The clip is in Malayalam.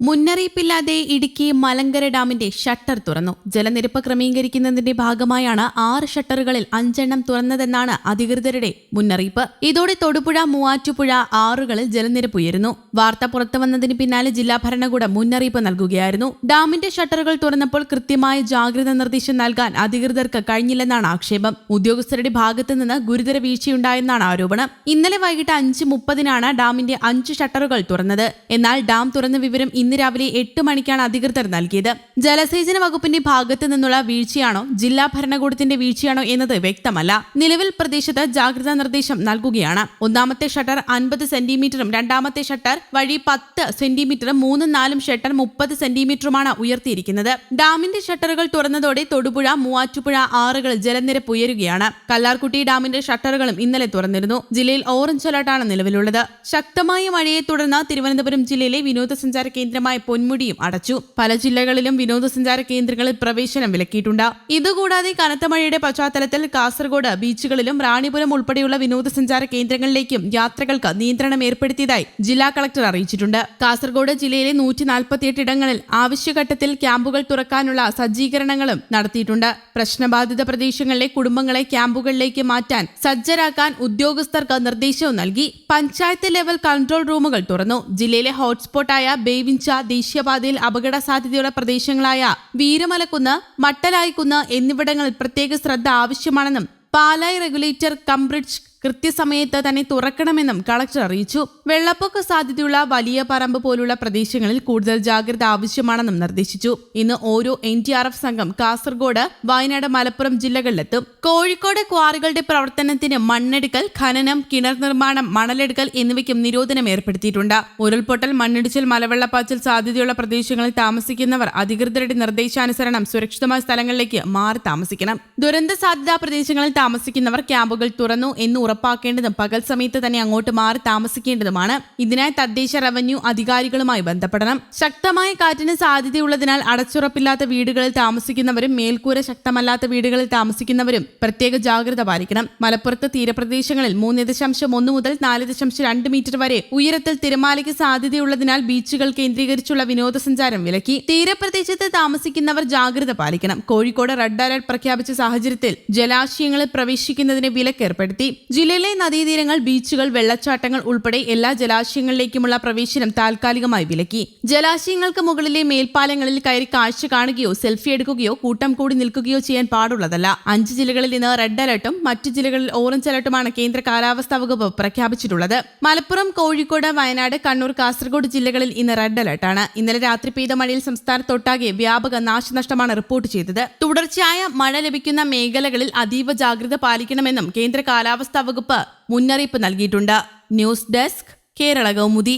മുന്നറിയിപ്പില്ലാതെ ഇടുക്കി മലങ്കര ഡാമിന്റെ ഷട്ടർ തുറന്നു. ജലനിരപ്പ് ക്രമീകരിക്കുന്നതിന്റെ ഭാഗമായാണ് ആറ് ഷട്ടറുകളിൽ അഞ്ചെണ്ണം തുറന്നതെന്നാണ് അധികൃതരുടെ മുന്നറിയിപ്പ്. ഇതോടെ തൊടുപുഴ മൂവാറ്റുപുഴ ആറുകളിൽ ജലനിരപ്പ് ഉയരുന്നു. വാർത്ത പുറത്തുവന്നതിന് പിന്നാലെ ജില്ലാ ഭരണകൂടം മുന്നറിയിപ്പ് നൽകുകയായിരുന്നു. ഡാമിന്റെ ഷട്ടറുകൾ തുറന്നപ്പോൾ കൃത്യമായ ജാഗ്രത നിർദ്ദേശം നൽകാൻ അധികൃതർക്ക് കഴിഞ്ഞില്ലെന്നാണ് ആക്ഷേപം. ഉദ്യോഗസ്ഥരുടെ ഭാഗത്തു നിന്ന് ഗുരുതര വീഴ്ചയുണ്ടായെന്നാണ് ആരോപണം. ഇന്നലെ വൈകിട്ട് അഞ്ച് മുപ്പതിനാണ് ഡാമിന്റെ അഞ്ച് ഷട്ടറുകൾ തുറന്നത്. എന്നാൽ ഡാം തുറന്ന വിവരം ഇന്ന് രാവിലെ എട്ട് മണിക്കാണ് അധികൃതർ നൽകിയത്. ജലസേചന വകുപ്പിന്റെ ഭാഗത്തു നിന്നുള്ള വീഴ്ചയാണോ ജില്ലാ ഭരണകൂടത്തിന്റെ വീഴ്ചയാണോ എന്നത് വ്യക്തമല്ല. നിലവിൽ പ്രദേശത്ത് ജാഗ്രതാ നിർദ്ദേശം നൽകുകയാണ്. ഒന്നാമത്തെ ഷട്ടർ അൻപത് സെന്റിമീറ്ററും രണ്ടാമത്തെ ഷട്ടർ വഴി പത്ത് സെന്റിമീറ്ററും മൂന്നും നാലും ഷട്ടർ മുപ്പത് സെന്റിമീറ്ററുമാണ് ഉയർത്തിയിരിക്കുന്നത്. ഡാമിന്റെ ഷട്ടറുകൾ തുറന്നതോടെ തൊടുപുഴ മൂവാറ്റുപുഴ ആറുകൾ ജലനിരപ്പ് ഉയരുകയാണ്. കല്ലാർകുട്ടി ഡാമിന്റെ ഷട്ടറുകളും ഇന്നലെ തുറന്നിരുന്നു. ജില്ലയിൽ ഓറഞ്ച് അലർട്ടാണ് നിലവിലുള്ളത്. ശക്തമായ മഴയെ തുടർന്ന് തിരുവനന്തപുരം ജില്ലയിലെ വിനോദസഞ്ചാര കേന്ദ്രമായ പൊന്മുടിയും അടച്ചു. പല ജില്ലകളിലും വിനോദസഞ്ചാര കേന്ദ്രങ്ങളിൽ പ്രവേശനം വിലക്കിയിട്ടുണ്ട്. ഇതുകൂടാതെ കനത്ത മഴയുടെ പശ്ചാത്തലത്തിൽ കാസർഗോഡ് ബീച്ചുകളിലും റാണിപുരം ഉൾപ്പെടെയുള്ള വിനോദസഞ്ചാര കേന്ദ്രങ്ങളിലേക്കും യാത്രകൾക്ക് നിയന്ത്രണം ഏർപ്പെടുത്തിയതായി ജില്ലാ കളക്ടർ അറിയിച്ചിട്ടുണ്ട്. കാസർഗോഡ് ജില്ലയിലെ നൂറ്റി നാൽപ്പത്തിയെട്ട് ഇടങ്ങളിൽ ആവശ്യഘട്ടത്തിൽ ക്യാമ്പുകൾ തുറക്കാനുള്ള സജ്ജീകരണങ്ങളും നടത്തിയിട്ടുണ്ട്. പ്രശ്നബാധിത പ്രദേശങ്ങളിലെ കുടുംബങ്ങളെ ക്യാമ്പുകളിലേക്ക് മാറ്റാൻ സജ്ജരാക്കാൻ ഉദ്യോഗസ്ഥർക്ക് നിർദ്ദേശവും നൽകി. പഞ്ചായത്ത് ലെവൽ കൺട്രോൾ റൂമുകൾ തുറന്നു. ജില്ലയിലെ ഹോട്ട്സ്പോട്ടായ ബേവിഞ്ച ദേശീയപാതയിൽ അപകട സാധ്യതയുള്ള പ്രദേശങ്ങളായ വീരമലക്കുന്ന് മട്ടലായിക്കുന്ന് എന്നിവിടങ്ങളിൽ പ്രത്യേക ശ്രദ്ധ ആവശ്യമാണെന്നും പാലായി റെഗുലേറ്റർ കംബ്രിഡ്ജ് കൃത്യസമയത്ത് തന്നെ തുറക്കണമെന്നും കളക്ടർ അറിയിച്ചു. വെള്ളപ്പൊക്ക സാധ്യതയുള്ള വലിയ പറമ്പ് പോലുള്ള പ്രദേശങ്ങളിൽ കൂടുതൽ ജാഗ്രത ആവശ്യമാണെന്നും നിർദ്ദേശിച്ചു. ഇന്ന് ഓരോ എൻ ഡി ആർ എഫ് സംഘം കാസർഗോഡ് വയനാട് മലപ്പുറം ജില്ലകളിലെത്തും. കോഴിക്കോട് ക്വാറികളുടെ പ്രവർത്തനത്തിന് മണ്ണെടുക്കൽ ഖനനം കിണർ നിർമ്മാണം മണലെടുക്കൽ എന്നിവയ്ക്കും നിരോധനം ഏർപ്പെടുത്തിയിട്ടുണ്ട്. ഉരുൾപൊട്ടൽ മണ്ണിടിച്ചിൽ മലവെള്ളപ്പാച്ചിൽ സാധ്യതയുള്ള പ്രദേശങ്ങളിൽ താമസിക്കുന്നവർ അധികൃതരുടെ നിർദ്ദേശാനുസരണം സുരക്ഷിതമായ സ്ഥലങ്ങളിലേക്ക് മാറി താമസിക്കണം. ദുരന്ത സാധ്യതാ പ്രദേശങ്ങളിൽ താമസിക്കുന്നവർ ക്യാമ്പുകൾ തുറന്നു എന്ന് ഉറപ്പാക്കേണ്ടതും പകൽ സമയത്ത് തന്നെ അങ്ങോട്ട് മാറി താമസിക്കേണ്ടതുമാണ്. ഇതിനായി തദ്ദേശ റവന്യൂ അധികാരികളുമായി ബന്ധപ്പെടണം. ശക്തമായ കാറ്റിന് സാധ്യതയുള്ളതിനാൽ അടച്ചുറപ്പില്ലാത്ത വീടുകളിൽ താമസിക്കുന്നവരും മേൽക്കൂര ശക്തമല്ലാത്ത വീടുകളിൽ താമസിക്കുന്നവരും പ്രത്യേക ജാഗ്രത പാലിക്കണം. മലപ്പുറത്ത് തീരപ്രദേശങ്ങളിൽ മൂന്ന് ദശാംശം ഒന്ന് മുതൽ നാല് ദശാംശം രണ്ട് മീറ്റർ വരെ ഉയരത്തിൽ തിരമാലയ്ക്ക് സാധ്യതയുള്ളതിനാൽ ബീച്ചുകൾ കേന്ദ്രീകരിച്ചുള്ള വിനോദസഞ്ചാരം വിലക്കി. തീരപ്രദേശത്ത് താമസിക്കുന്നവർ ജാഗ്രത പാലിക്കണം. കോഴിക്കോട് റെഡ് അലർട്ട് പ്രഖ്യാപിച്ച സാഹചര്യത്തിൽ ജലാശയങ്ങളിൽ പ്രവേശിക്കുന്നതിന് വിലക്ക് ഏർപ്പെടുത്തി ജില്ലയിലെ നദീതീരങ്ങൾ ബീച്ചുകൾ വെള്ളച്ചാട്ടങ്ങൾ ഉൾപ്പെടെ എല്ലാ ജലാശയങ്ങളിലേക്കുമുള്ള പ്രവേശനം താൽക്കാലികമായി വിലക്കി. ജലാശയങ്ങൾക്ക് മുകളിലെ മേൽപ്പാലങ്ങളിൽ കയറി കാഴ്ച കാണുകയോ സെൽഫി എടുക്കുകയോ കൂട്ടം കൂടി നിൽക്കുകയോ ചെയ്യാൻ പാടുള്ളതല്ല. അഞ്ച് ജില്ലകളിൽ നിന്ന് റെഡ് അലർട്ടും മറ്റ് ജില്ലകളിൽ ഓറഞ്ച് അലർട്ടുമാണ് കേന്ദ്ര കാലാവസ്ഥാ വകുപ്പ് പ്രഖ്യാപിച്ചിട്ടുള്ളത്. മലപ്പുറം കോഴിക്കോട് വയനാട് കണ്ണൂർ കാസർഗോഡ് ജില്ലകളിൽ ഇന്ന് റെഡ് അലർട്ടാണ്. ഇന്നലെ രാത്രി പെയ്ത മഴയിൽ സംസ്ഥാനത്തൊട്ടാകെ വ്യാപക നാശനഷ്ടമാണ് റിപ്പോർട്ട് ചെയ്തത്. തുടർച്ചയായ മഴ ലഭിക്കുന്ന മേഖലകളിൽ അതീവ ജാഗ്രത പാലിക്കണമെന്നും കേന്ദ്ര കാലാവസ്ഥാ വകുപ്പ് മുന്നറിയിപ്പ് നൽകിയിട്ടുണ്ട്. News desk Kerala Kaumudi.